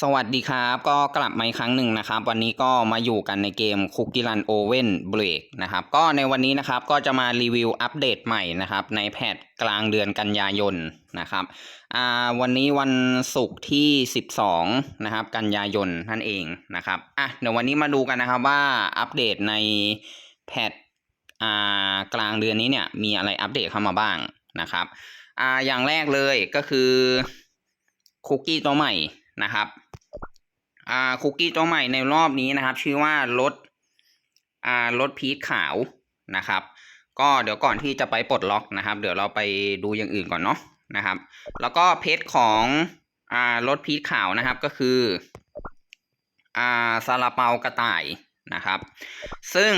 สวัสดีครับ ก็กลับมาอีกครั้งหนึ่งนะครับ วันนี้ก็มาอยู่กันในเกม Cookie Run Oven Break นะครับ ก็ในวันนี้นะครับก็จะมารีวิวอัปเดตใหม่นะครับ ในแพทกลางเดือนกันยายนนะครับอ่าวันนี้วันศุกร์ที่ 12 นะครับ กันยายนนั่นเองนะครับอะเดี๋ยววันนี้มาดูกันนะครับว่าอัปเดตในแพทอ่ากลางเดือนนี้เนี่ยมีอะไรอัปเดตเข้ามาบ้างนะครับอ่าอย่างแรกเลยก็คือคุกกี้ตัวใหม่ นะครับอ่าคุกกี้ตัวใหม่ในรอบนี้นะครับ ชื่อว่ารสอ่ารสพีชขาวนะครับ ก็เดี๋ยวก่อนที่จะไปปลดล็อกนะครับ เดี๋ยวเราไปดูอย่างอื่นก่อนเนาะนะครับ แล้วก็เพชรของอ่ารสพีชขาวนะครับก็คืออ่าซาลาเปากระต่ายนะครับ ซึ่ง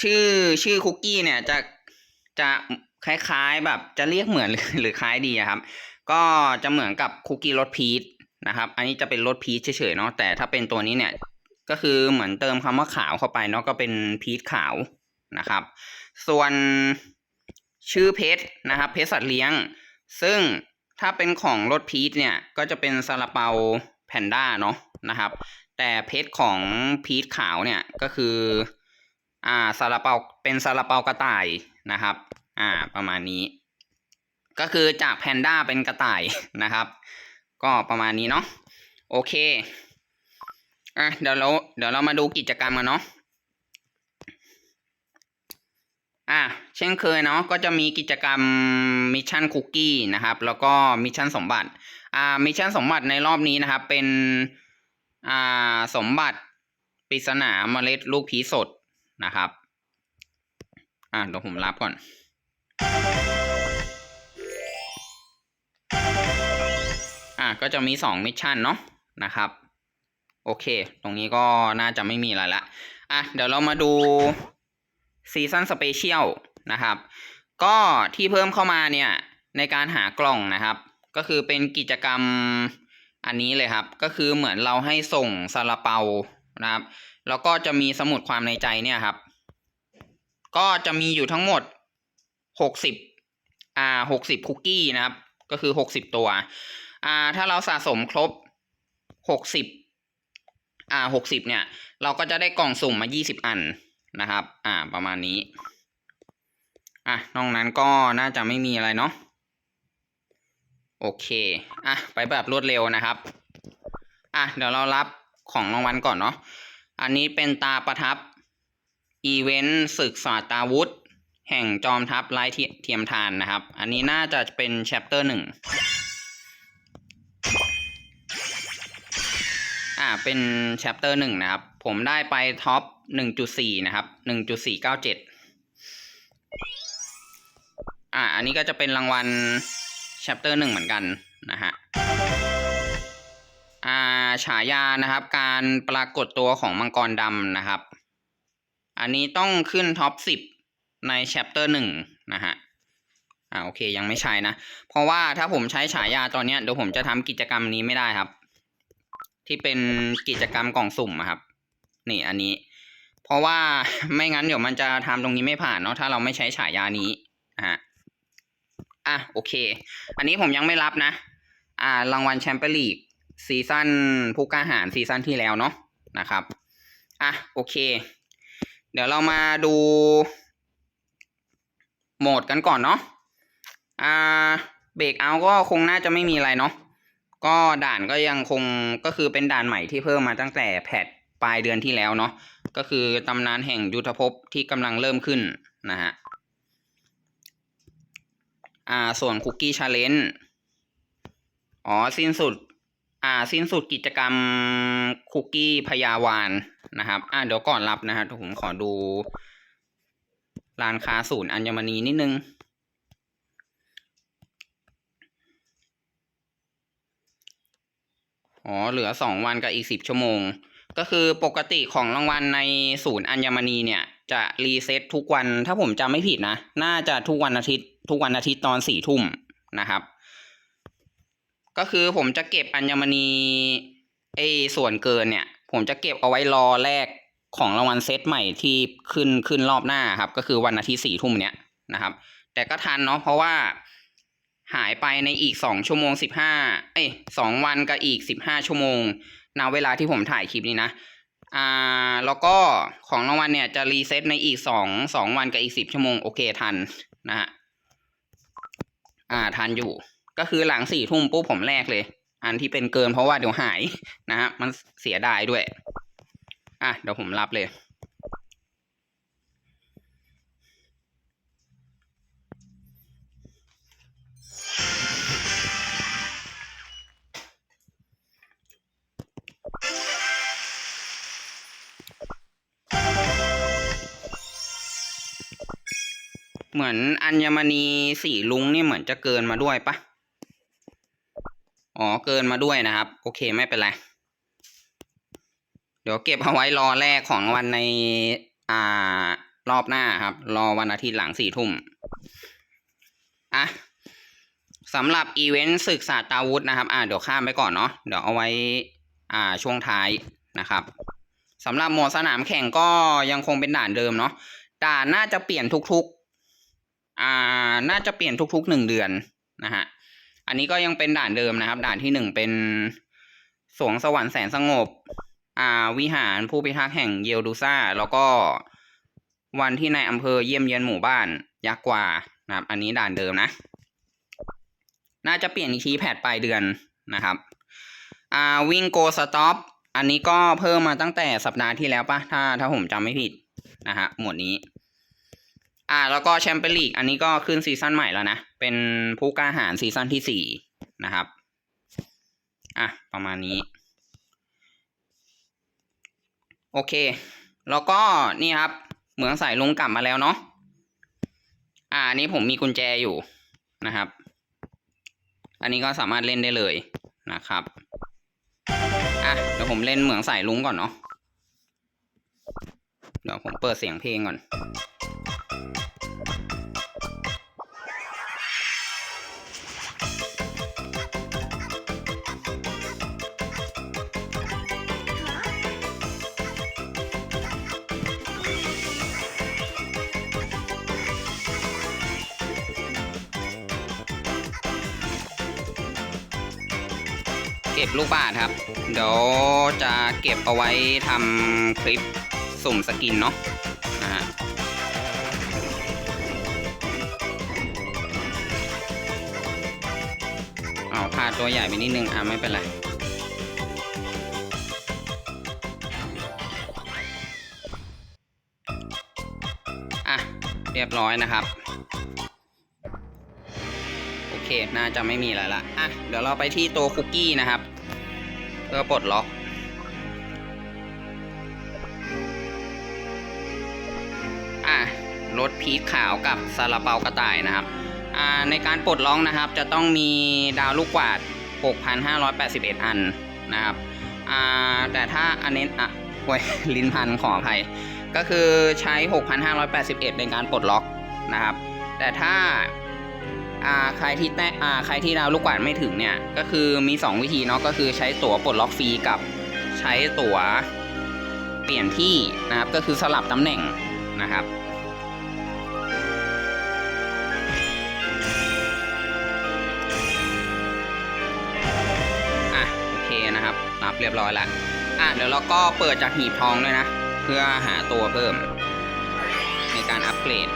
ชื่อชื่อคุกกี้เนี่ยจะจะคล้ายๆแบบจะเรียกเหมือนหรือคล้ายดีครับ ก็จะเหมือนกับคุกกี้รสพีช นะครับ อันนี้จะเป็นรสพีชเฉยๆเนาะแต่ถ้าเป็นตัวนี้เนี่ยก็คือเหมือนเติมคำว่าขาวเข้าไปเนาะก็เป็นพีชขาวนะครับ ส่วนชื่อเพชรนะครับ เพชรสัตว์เลี้ยง ซึ่งถ้าเป็นของรสพีชเนี่ยก็จะเป็นซาลาเปาแพนด้าเนาะนะครับ แต่เพชรของพีชขาวเนี่ยก็คืออ่าซาลาเปาเป็นซาลาเปากระต่ายนะครับอ่าประมาณนี้ ก็คือจากแพนด้าเป็นกระต่ายนะครับ ก็ประมาณนี้เนาะโอเคอะเดี๋ยวเราเดี๋ยวเรามาดูกิจกรรมกันเนาะอะเช่นเคยเนาะก็จะมีกิจกรรมมิชชั่นคุกกี้นะครับแล้วก็มิชชั่นสมบัติอ่ามิชชั่นสมบัติในรอบนี้นะครับเป็นอ่าสมบัติปริศนาเมล็ดลูกพีสดนะครับ อะเดี๋ยวผมรับก่อน อะก็จะมีสองมิชชั่นเนาะนะครับ โอเค ตรงนี้ก็น่าจะไม่มีอะไรละอะเดี๋ยวเรามาดูซีซันสเปเชียลนะครับ ก็ที่เพิ่มเข้ามาเนี่ย ในการหากล่องนะครับ ก็คือเป็นกิจกรรมอันนี้เลยครับ ก็คือเหมือนเราให้ส่งซาลาเปานะครับ แล้วก็จะมีสมุดความในใจเนี่ยครับ ก็จะมีอยู่ทั้งหมดหกสิบอ่าหกสิบคุกกี้นะครับ ก็คือหกสิบตัว อ่าถ้าเราสะสมครบหกสิบอ่าหกสิบเนี่ย เราก็จะได้กล่องสุ่มมายี่สิบอันนะครับ อ่า ประมาณนี้ อะนอกนั้นก็น่าจะไม่มีอะไรเนาะโอเค อะ ไปแบบรวดเร็วนะครับ อะ เดี๋ยวเรารับของรางวัลก่อนเนาะ อันนี้เป็นตาประทับ อีเวนต์ศึกศาสตาวุธ แห่งจอมทัพไร้เทียมทานนะครับ อันนี้น่าจะเป็นแชปเตอร์หนึ่ง อ่าเป็นแชปเตอร์หนึ่งนะครับ ผมได้ไปท็อปหนึ่งจุดสี่นะครับหนึ่งจุดสี่เก้าเจ็ดอ่าอันนี้ก็จะเป็นรางวัลแชปเตอร์หนึ่งเหมือนกันนะฮะอ่าฉายานะครับ การปรากฏตัวของมังกรดำนะครับ อันนี้ต้องขึ้นท็อปสิบในแชปเตอร์หนึ่งนะฮะอ่าโอเคยังไม่ใช่นะ เพราะว่าถ้าผมใช้ฉายาตอนนี้เดี๋ยวผมจะทำกิจกรรมนี้ไม่ได้ครับ ที่เป็นกิจกรรมกล่องสุ่มอะครับ นี่อันนี้ เพราะว่าไม่งั้นเดี๋ยวมันจะทำตรงนี้ไม่ผ่านเนาะถ้าเราไม่ใช้ฉายานี้นะฮะอะโอเค อันนี้ผมยังไม่รับนะ อ่ารางวัลแชมเปี้ยนลีกซีซั่นผู้กล้าหาญซีซั่นที่แล้วเนาะนะครับอะโอเค เดี๋ยวเรามาดูโหมดกันก่อนเนาะอ่าเบรกเอาก็คงน่าจะไม่มีอะไรเนาะ ก็ด่านก็ยังคงก็คือเป็นด่านใหม่ที่เพิ่มมาตั้งแต่แพทปลายเดือนที่แล้วเนาะก็คือตำนานแห่งยุทธภพที่กำลังเริ่มขึ้นนะฮะอ่าส่วนคุกกี้ชาเลนจ์อ๋อสิ้นสุด อ่าสิ้นสุดกิจกรรมคุกกี้พยาวานนะครับ อ่าเดี๋ยวก่อนรับนะฮะผมขอดูร้านค้าศูนย์อัญมณีนิดนึง อ๋อ เหลือสองวันกับอีกสิบชั่วโมง ก็คือปกติของรางวัลในศูนย์อัญมณีเนี่ย จะรีเซ็ตทุกวันถ้าผมจำไม่ผิดนะ น่าจะทุกวันอาทิตย์ ทุกวันอาทิตย์ตอนสี่ทุ่มนะครับ ก็คือผมจะเก็บอัญมณีไอ้ส่วนเกินเนี่ย ผมจะเก็บเอาไว้รอแรกของรางวัลเซตใหม่ที่ขึ้นขึ้นรอบหน้าครับ ก็คือวันอาทิตย์สี่ทุ่มเนี้ยนะครับ แต่ก็ทันเนาะเพราะว่า หายไปในอีกสองชั่วโมงสิบห้าเอ้ยสองวันกับอีกสิบห้าชั่วโมงณเวลาที่ผมถ่ายคลิปนี้นะอ่าแล้วก็ของรางวัลเนี่ยจะรีเซ็ตในอีกสองสองวันกับอีกสิบชั่วโมงโอเคทันนะฮะอ่าทันอยู่ ก็คือหลังสี่ทุ่มปุ๊บผมแลกเลย อันที่เป็นเกินเพราะว่าเดี๋ยวหายนะฮะมันเสียดายด้วย อะเดี๋ยวผมรับเลย เหมือนอัญมณีสีลุงนี่เหมือนจะเกินมาด้วยปะอ๋อเกินมาด้วยนะครับ โอเคไม่เป็นไร เดี๋ยวเก็บเอาไว้รอแรกของวันในอ่ารอบหน้าครับ รอวันอาทิตย์หลังสี่ทุ่มอะสำหรับอีเวนต์ศึกษาตาวุธนะครับ อ่าเดี๋ยวข้ามไปก่อนเนาะเดี๋ยวเอาไว้ อ่าช่วงท้ายนะครับสำหรับหมดสนามแข่งก็ยังคงเป็นด่านเดิมเนาะด่านน่าจะเปลี่ยนทุกๆอ่าน่าจะเปลี่ยนทุกๆหนึ่งเดือนนะฮะอันนี้ก็ยังเป็นด่านเดิมนะครับ ด่านที่หนึ่งเป็นสวงสวรรค์แสนสงบอ่าวิหารผู้พิทักษ์แห่งเยลดูซ่า แล้วก็วันที่ในายอำเภอเยี่ยมเยียนหมู่บ้านยักษ์กว่านะครับ อันนี้ด่านเดิมนะ น่าจะเปลี่ยนอีกทีแพทปลายเดือนนะครับ อ่าวิ่งโกสต็อปอันนี้ก็เพิ่มมาตั้งแต่สัปดาห์ที่แล้วปะถ้าถ้าผมจำไม่ผิดนะฮะหมวดนี้ อ่าแล้วก็แชมเปี้ยนลีกอันนี้ก็ขึ้นซีซั่นใหม่แล้วนะ เป็นผู้กล้าหาญซีซั่นที่สี่นะครับ อะประมาณนี้ โอเค แล้วก็นี่ครับ เหมืองสายลุงกลับมาแล้วเนาะอ่าอันนี้ผมมีกุญแจอยู่นะครับ อันนี้ก็สามารถเล่นได้เลยนะครับ ดี๋ยวผมเล่นเหมืองสายลุงก่อนเนาะเดี๋ยวผมเปิดเสียงเพลงก่อน ลูกบาศก์ครับ เดี๋ยวจะเก็บเอาไว้ทำคลิปสุ่มสกินเนาะนะฮะเอาพลาดตัวใหญ่ไปนิดนึง อะ ไม่เป็นไรอะ เรียบร้อยนะครับ โอเค น่าจะไม่มีอะไรละอะ เดี๋ยวเราไปที่ตัวคุกกี้นะครับ เพื่อปลดล็อกอะรถพีชขาวกับซาลาเปากระต่ายนะครับอ่าในการปลดล็อกนะครับ จะต้องมีดาวลูกกวาด 6,581 อันนะครับอ่าแต่ถ้าอันนี้อะโว้ยลิ้นพันขออภัย ก็คือใช้ 6,581 ในการปลดล็อกนะครับ แต่ถ้า อ่าใครที่แต้อ่าใครที่ดาวลูกกวาดไม่ถึงเนี่ย ก็คือมี 2 วิธีเนาะก็คือใช้ตั๋วปลดล็อกฟรีกับใช้ตั๋วเปลี่ยนที่นะครับก็คือสลับตำแหน่งนะครับอะโอเคนะครับรับเรียบร้อยแล้วอะเดี๋ยวเราก็เปิดจากหีบทองด้วยนะ เพื่อหาตัวเพิ่ม ในการอัปเกรด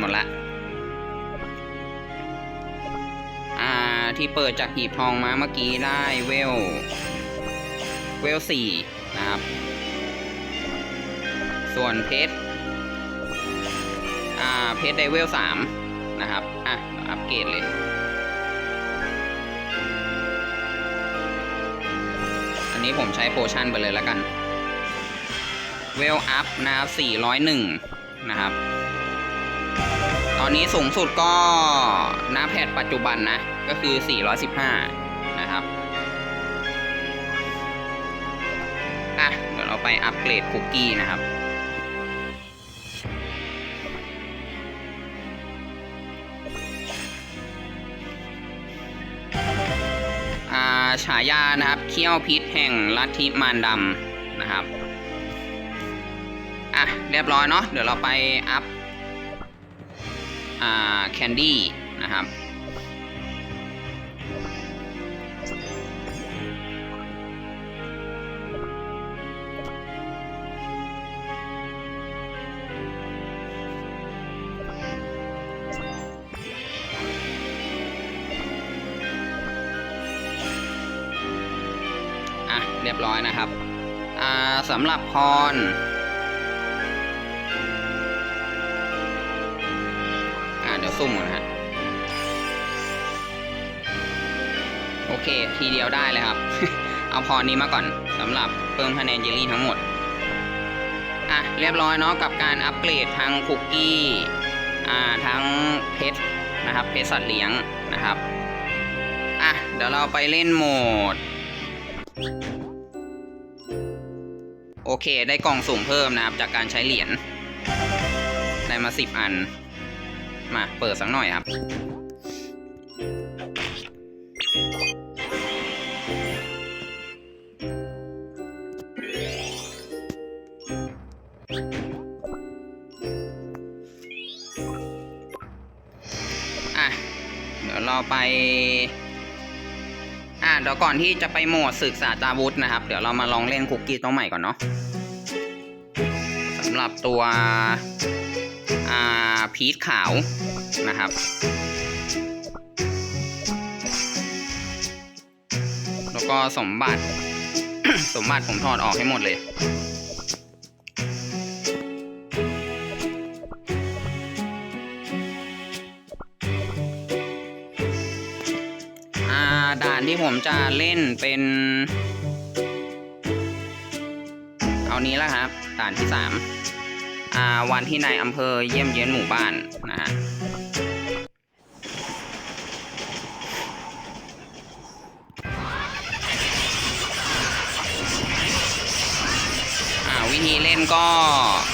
หมดละ อ่าที่เปิดจากหีบทองมาเมื่อกี้ได้เวล เวลสี่นะครับ ส่วนเพชร อ่าเพชรได้เวลสามนะครับ อะ อัปเกรดเลยอันนี้ผมใช้โพชั่นไปเลยแล้วกัน เวลอัพนะครับ401 นะครับ ตอนนี้สูงสุดก็หน้าแพทปัจจุบันนะ ก็คือ 415 นะครับ อะ เดี๋ยวเราไปอัปเกรดคุกกี้นะครับอ่าฉายานะครับเขี้ยวพิษแห่งลัทธิมารดำนะครับ อะ เรียบร้อยเนาะเดี๋ยวเราไปอัพ อ่าแคนดี้นะครับอะเรียบร้อยนะครับอ่าสำหรับพร ซุ่มก่อนฮะ โอเค ทีเดียวได้เลยครับ เอาพรนี้มาก่อนสำหรับเพิ่มคะแนนเยลลี่ทั้งหมด อะ เรียบร้อยเนาะกับการอัปเกรดทั้งคุกกี้ อ่า ทั้งเพชรนะครับ เพชรสัตว์เลี้ยงนะครับ อะ เดี๋ยวเราไปเล่นโหมด โอเค ได้กล่องสุ่มเพิ่มนะครับ จากการใช้เหรียญได้มาสิบอัน มาเปิดสักหน่อยครับ อะ เดี๋ยวเราไป อะเดี๋ยวก่อนที่จะไปโหมดศึกษาตาวุธนะครับ เดี๋ยวเรามาลองเล่นคุกกี้ตัวใหม่ก่อนเนาะสำหรับตัว พีชขาวนะครับแล้วก็สมบัติ สมบัติผมถอดออกให้หมดเลยด่านที่ผมจะเล่นเป็น เอานี้แล้วครับ ด่านที่สาม วันที่นายอำเภอเยี่ยมเยียนหมู่บ้านนะฮะวิธีเล่นก็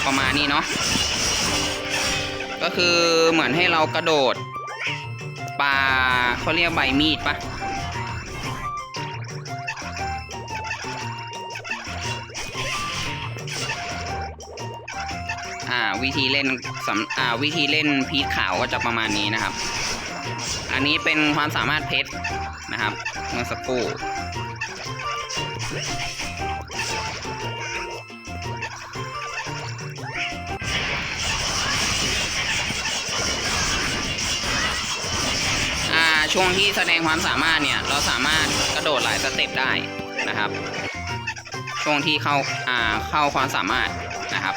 ประมาณนี้เนาะ ก็คือเหมือนให้เรากระโดดปลาเขาเรียกใบมีดปะ อ่าวิธีเล่นสำอ่าวิธีเล่นพีชขาวก็จะประมาณนี้นะครับ อันนี้เป็นความสามารถเพชรนะครับเมื่อสักครู่อ่าช่วงที่แสดงความสามารถเนี่ย เราสามารถกระโดดหลายสเต็ปได้นะครับ ช่วงที่เข้าอ่าเข้าความสามารถนะครับ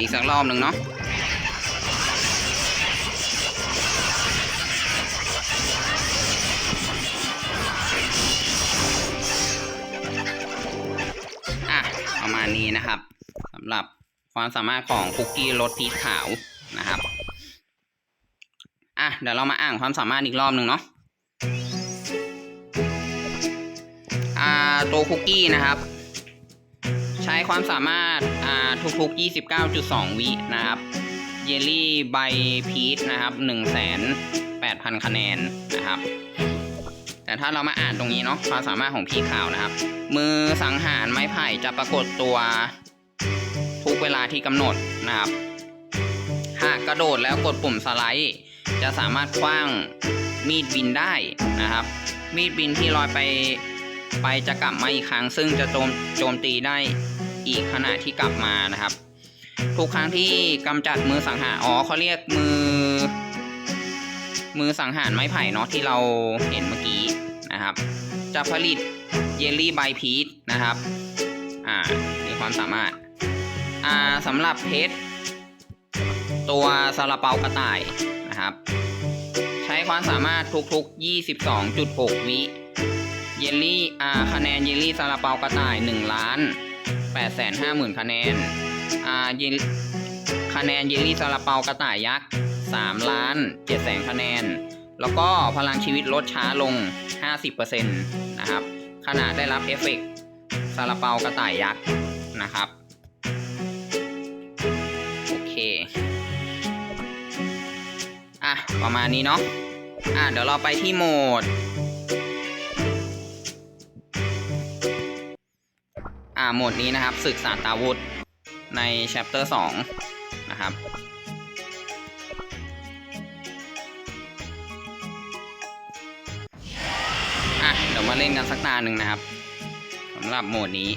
อีกสักรอบหนึ่งเนาะอะประมาณนี้นะครับสำหรับความสามารถของคุกกี้รสพีชขาวนะครับ อะ เดี๋ยวเรามาอ่านความสามารถอีกรอบหนึ่งเนาะอ่าตัวคุกกี้นะครับ ใช้ความสามารถอ่าทุกๆ 29.2 วินะครับ เยลลี่ใบพีชนะครับหนึ่งแสนแปดพันคะแนนนะครับ แต่ถ้าเรามาอ่านตรงนี้เนาะความสามารถของพีขาวนะครับ มือสังหารไม้ไผ่จะปรากฏตัวทุกเวลาที่กำหนดนะครับ หากกระโดดแล้วกดปุ่มสไลด์ จะสามารถคว้างมีดบินได้นะครับ มีดบินที่ลอยไปไปจะกลับมาอีกครั้ง ซึ่งจะโจมโจมตีได้ อีกขณะที่กลับมานะครับ ทุกครั้งที่กำจัดมือสังหารอ๋อเขาเรียกมือ มือสังหารไม้ไผ่เนาะที่เราเห็นเมื่อกี้นะครับ จะผลิตเยลลี่ใบพีชนะครับอ่ามีความสามารถอ่าสำหรับเพชรตัวซาลาเปากระต่ายนะครับ ใช้ความสามารถทุกๆ 22.6 วิเยลลี่อ่าคะแนนเยลลี่ซาลาเปากระต่าย 1 ล้าน 8แสนห้าหมื่นคะแนน อ่าคะแนนเยลลี่ซาลาเปากระต่ายยักษ์3ล้าน7แสนคะแนน แล้วก็พลังชีวิตลดช้าลง 50%นะครับขณะได้รับเอฟเฟกต์ซาลาเปากระต่ายยักษ์นะครับ โอเค อะ ประมาณนี้เนาะ อะ เดี๋ยวเราไปที่โหมด โหมดนี้นะครับศึกษาตาวุธใน chapter 2นะครับอะเดี๋ยวมาเล่นกันสักตาหนึ่งนะครับสำหรับโหมดนี้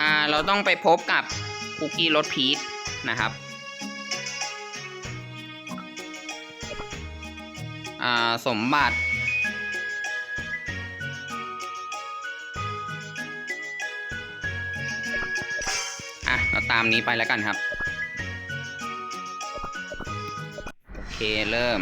อ่าเราต้องไปพบกับคุกกี้รสพีชนะครับอ่าสมบัติ ตามนี้ไปแล้วกันครับ โอเคเริ่ม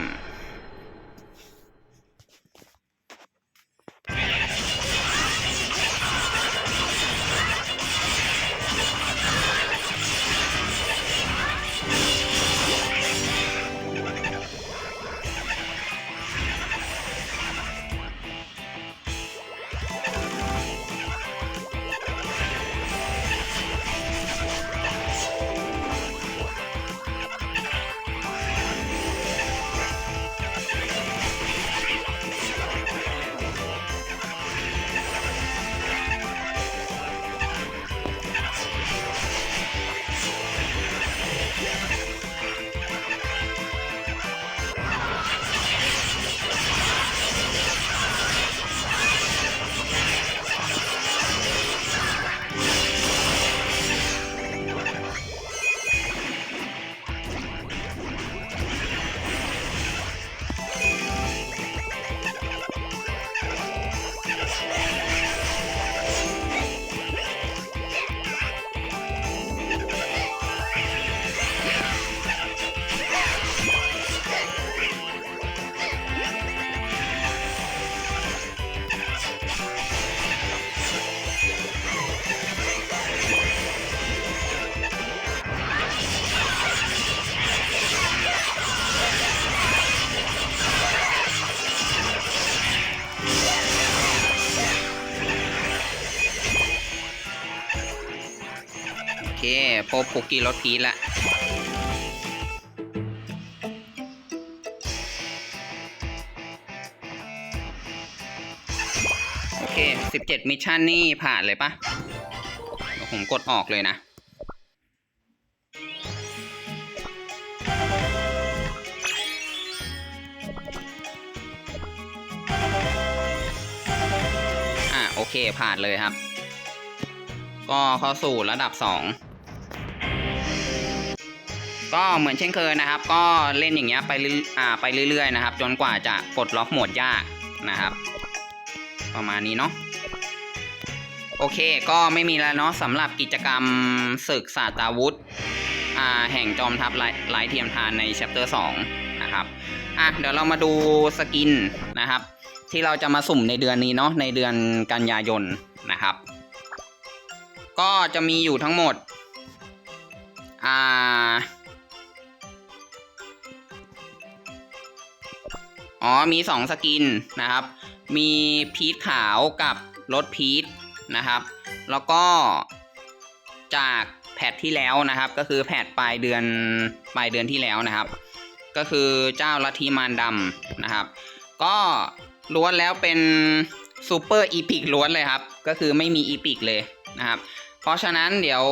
คพบคุกกี้รสพีชล้วโอเค 17 มิชชั่นนี่ผ่านเลยปะผมกดออกเลยนะ อะ โอเคผ่านเลยครับ ก็เข้าสู่ระดับ 2 ก็เหมือนเช่นเคยนะครับ ก็เล่นอย่างเงี้ยไปเรื่อยอ่าไปเรื่อยๆนะครับ จนกว่าจะปลดล็อกโหมดยากนะครับ ประมาณนี้เนาะโอเคก็ไม่มีแล้วเนาะสำหรับกิจกรรมศึกศาสตราวุธอ่าแห่งจอมทัพไร้เทียมทานใน chapter 2 นะครับอะเดี๋ยวเรามาดูสกินนะครับ ที่เราจะมาสุ่มในเดือนนี้เนาะในเดือนกันยายนนะครับ ก็จะมีอยู่ทั้งหมดอ่า อ๋อมีสองสกินนะครับ มีพีทขาวกับรถพีทนะครับ แล้วก็จากแพทที่แล้วนะครับ ก็คือแพทปลายเดือนปลายเดือนที่แล้วนะครับ ก็คือเจ้าลัทธิมารดำนะครับ ก็ล้วนแล้วเป็นซูเปอร์อีพิกล้วนเลยครับ ก็คือไม่มีอีพิกเลยนะครับ เพราะฉะนั้นเดี๋ยว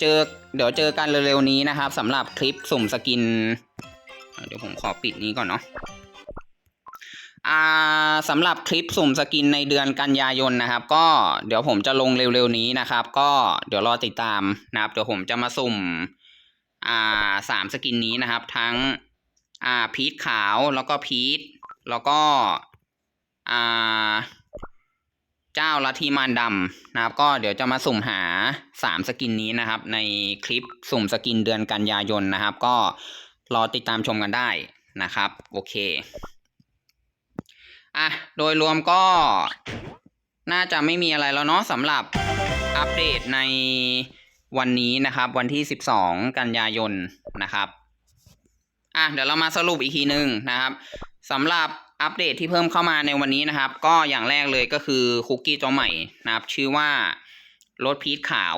เจอเดี๋ยวเจอกันเร็วๆนี้นะครับสำหรับคลิปสุ่มสกิน เดี๋ยวผมขอปิดนี้ก่อนเนาะ อ่าสำหรับคลิปสุ่มสกินในเดือนกันยายนนะครับ ก็เดี๋ยวผมจะลงเร็วๆนี้นะครับ ก็เดี๋ยวรอติดตามนะครับ เดี๋ยวผมจะมาสุ่มอ่าสามสกินนี้นะครับ ทั้งอ่าพีทขาวแล้วก็พีทแล้วก็อ่าเจ้าลัทธิมารดำนะครับ ก็เดี๋ยวจะมาสุ่มหาสามสกินนี้นะครับ ในคลิปสุ่มสกินเดือนกันยายนนะครับ ก็รอติดตามชมกันได้นะครับ โอเค อะโดยรวมก็น่าจะไม่มีอะไรแล้วเนาะสำหรับอัปเดตในวันนี้นะครับ วันที่ 12 กันยายนนะครับอะเดี๋ยวเรามาสรุปอีกทีหนึ่งนะครับสำหรับอัปเดตที่เพิ่มเข้ามาในวันนี้นะครับ ก็อย่างแรกเลยก็คือคุกกี้ตัวใหม่นะครับ ชื่อว่ารสพีชขาว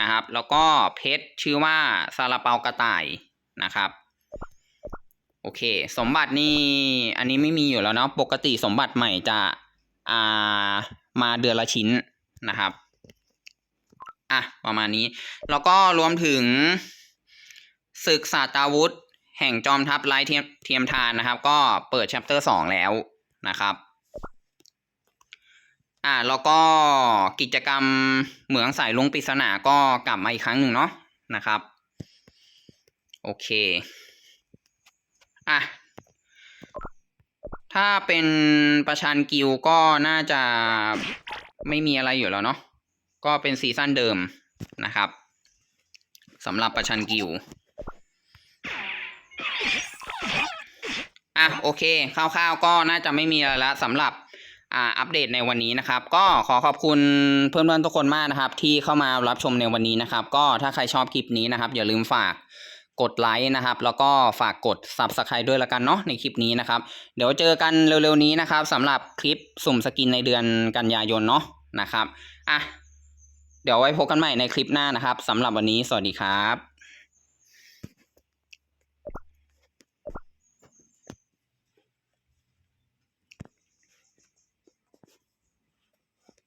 นะครับ แล้วก็เพชรชื่อว่าซาลาเปากระต่ายนะครับ โอเค สมบัตินี่ อันนี้ไม่มีอยู่แล้วเนาะ ปกติสมบัติใหม่จะอ่ามาเดือนละชิ้นนะครับ อะ ประมาณนี้ แล้วก็รวมถึงศึกศาตาวุธ แห่งจอมทัพไร้เทียมเทียมทานนะครับ ก็เปิด chapter สองแล้วนะครับอ่าแล้วก็กิจกรรมเหมืองสายลุงปริศนาก็กลับมาอีกครั้งหนึ่งเนาะนะครับ โอเค อะ ถ้าเป็นประชันกิลก็น่าจะไม่มีอะไรอยู่แล้วเนาะ ก็เป็นซีซั่นเดิมนะครับสำหรับประชันกิลอะโอเคคร่าวๆก็น่าจะไม่มีอะไรละสำหรับอ่าอัปเดตในวันนี้นะครับ ก็ขอขอบคุณเพื่อนๆทุกคนมากนะครับ ที่เข้ามารับชมในวันนี้นะครับ ก็ถ้าใครชอบคลิปนี้นะครับ อย่าลืมฝาก กดไลค์นะครับ แล้วก็ฝากกด Subscribe ด้วยละกันเนาะในคลิปนี้นะครับ เดี๋ยวเจอกันเร็วๆนี้นะครับสำหรับคลิปสุ่มสกินในเดือนกันยายนเนาะนะครับอะเดี๋ยวไว้พบกันใหม่ในคลิปหน้านะครับสำหรับวันนี้สวัสดีครับ